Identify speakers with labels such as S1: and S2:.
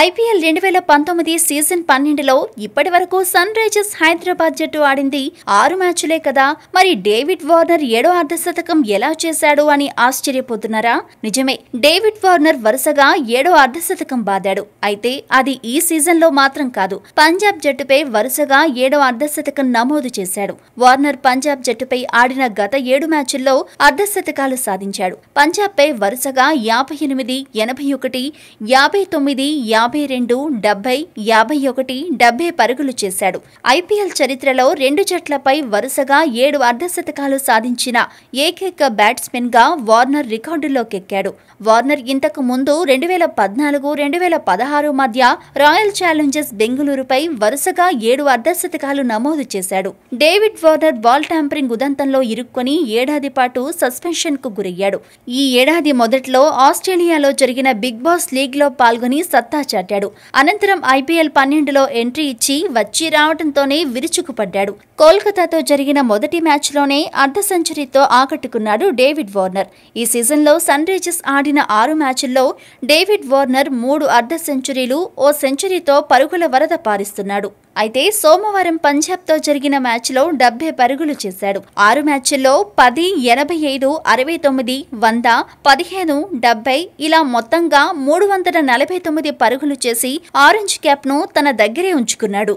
S1: IPL రెండు వేల పంతొమ్మిది సీజన్ పన్నెండులో ఇప్పటి వరకు సన్ రైజర్స్ హైదరాబాద్ జట్టు ఆడింది ఆరు మ్యాచ్లే కదా. మరి డేవిడ్ వార్నర్ ఏడో అర్ధశతకం ఎలా చేశాడు అని ఆశ్చర్యపోతున్నారా? నిజమే డేవిడ్ వార్నర్ వరుసగా ఏడో అర్ధశతకం బాదాడు. అయితే అది ఈ సీజన్లో మాత్రం కాదు పంజాబ్ జట్టుపై వరుసగా ఏడో అర్ధశతకం నమోదు చేశాడు. వార్నర్ పంజాబ్ జట్టుపై ఆడిన గత ఏడు మ్యాచుల్లో అర్ధశతకాలు సాధించాడు. పంజాబ్పై వరుసగా యాభై ఎనిమిది ఎనభై ఒకటి యాభై తొమ్మిది యాభై రెండు డెబ్బై యాభై ఒకటి డెబ్బై పరుగులు చేశాడు. ఐపీఎల్ చరిత్రలో రెండు జట్లపై వరుసగా ఏడు అర్ధశతకాలు సాధించిన ఏకైక బ్యాట్స్మెన్గా వార్నర్ రికార్డులోకెక్కాడు వార్నర్ ఇంతకు ముందు రెండు వేల పద్నాలుగు రెండు వేల పదహారు మధ్య రాయల్ ఛాలెంజర్స్ బెంగళూరుపై వరుసగా ఏడు అర్ధశతకాలు నమోదు చేశాడు. డేవిడ్ వార్నర్ బాల్ ట్యాంపరింగ్ ఉదంతంలో ఇరుక్కొని ఏడాది పాటు సస్పెన్షన్కు గురయ్యాడు. ఈ ఏడాది మొదట్లో ఆస్ట్రేలియాలో జరిగిన బిగ్ బాస్ లీగ్లో పాల్గొని సత్తా చాటాడు. అనంతరం ఐపీఎల్ పన్నెండులో ఎంట్రీ ఇచ్చి వచ్చి రావడంతోనే విరుచుకుపడ్డాడు. కోల్కతాతో జరిగిన మొదటి మ్యాచ్లోనే అర్ధ సెంచరీతో ఆకట్టుకున్నాడు డేవిడ్ వార్నర్. ఈ సీజన్లో సన్ రైజర్స్ ఆడిన ఆరు మ్యాచ్ల్లో డేవిడ్ వార్నర్ మూడు అర్ధ సెంచరీలు ఓ సెంచరీతో పరుగుల వరద పారిస్తున్నాడు. అయితే సోమవారం పంజాబ్తో జరిగిన మ్యాచ్లో డెబ్బై పరుగులు చేశాడు. ఆరు మ్యాచ్ల్లో పది ఎనభై ఐదు అరవై తొమ్మిది వంద పదిహేను డెబ్బై ఇలా మొత్తంగా మూడు వందల నలభై తొమ్మిది పరుగులు చేసి ఆరెంజ్ క్యాప్ను తన దగ్గరే ఉంచుకున్నాడు.